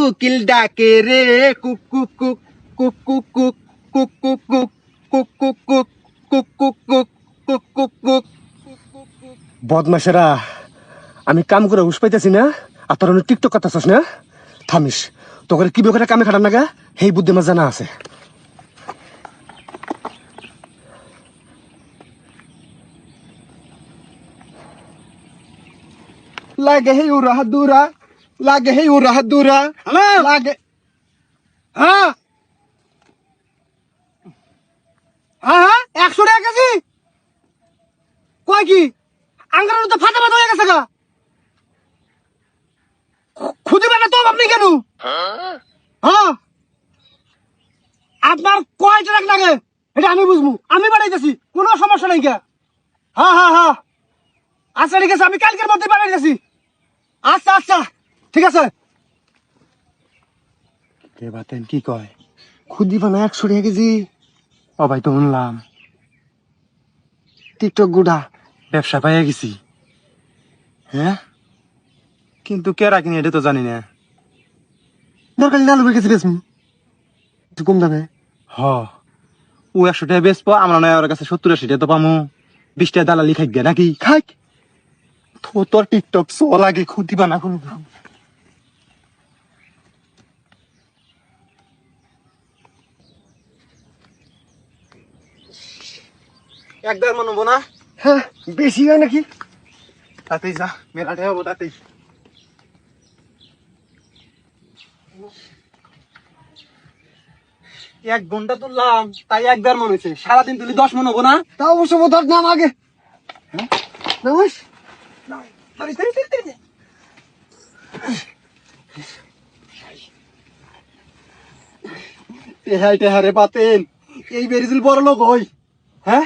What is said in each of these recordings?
কুকিল ডাকে রে cook cook cook cook cook cook cook cook cook cook cook cook cook cook cook cook cook cook বদমাসেরা আমি কাম করে হুস পাইতেছি না আর তোর অনেক টিকটক করতেছস না থামিস তোকে কি বেকারে কামে খাটার নাগা সেই বুদ্ধি আমার জানা আছে লাগে হে উরা হাদুরা লাগে হে উরা হাদুরা লাগে হ্যাঁ হ্যাঁ একশো টাকা কেজি কয় কি আঙ্গারের তো ফাটা ফাটা হয়ে গেছে গা খুঁজে বেড়া তো আপনি কেন হ্যাঁ আপনার কয় ট্রাক লাগে এটা আমি বুঝব আমি বাড়াইতেছি কোনো সমস্যা নাই কে হ্যাঁ হ্যাঁ হ্যাঁ আচ্ছা ঠিক আছে আমি কালকের মধ্যে বাড়াই যাচ্ছি আচ্ছা আচ্ছা ঠিক আছে? কে বাতেন, কি কয়? খুদি বানা একশো টাকা কেজি? ভাই তো শুনলাম। টিকটক গুড়া, ব্যবসা পাইয়া গেছি। হ্যাঁ? কিন্তু কেরা কিনে এটা তো জানি না। দরকার না লুবে গেছি একটু কম দামে। হ। ও একশো টাকা পা আমরা নয় ওর কাছে সত্তর, আশি টাকা তো পামু। বিশ টাকা দালালি খাই গে নাকি খাই তোর টিকটক সো লাগে খুদি বানা কোনো একবার মনে হব না হ্যাঁ বেশি হয় নাকি? তাতেই যা মেলাটাই হব তাতেই। এক ঘণ্টা তুললাম তাই একবার মনে হয়েছে সারাদিন তুলি দশ মন হব না? তা অবশ্য বোধহয় নাম আগে। নামাস। টেহাই টেহারে পাতেন। এই বেরিজিল বড় লোক হই হ্যাঁ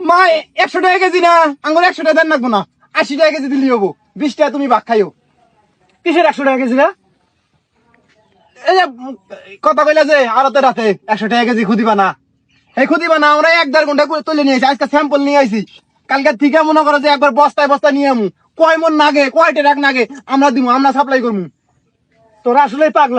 মা একশো টাকা কেজি না আঙ্গুর একশো টাকা দেন রাখব না। আশি টাকা কেজি দিলি হব। বিশ টাকা তুমি ভাগ খাইও। কিসের একশো টাকা কেজি না এই কথা কইলা যে আরতে রাতে একশো টাকা কেজি খুদিবা না। এই খুদিবা না, আমরা এক দেড় ঘণ্টা তুলে নিয়ে আইছি, আজকে স্যাম্পল নিয়ে আইছি। কালকে থেকে মনে করো যে একবার বস্তায় বস্তা নিয়ে আমু। কয় মন নাগে কয় ট্রাক নাগে, আমরা দিব আমরা সাপ্লাই করব তোরা আসলে পাগলা।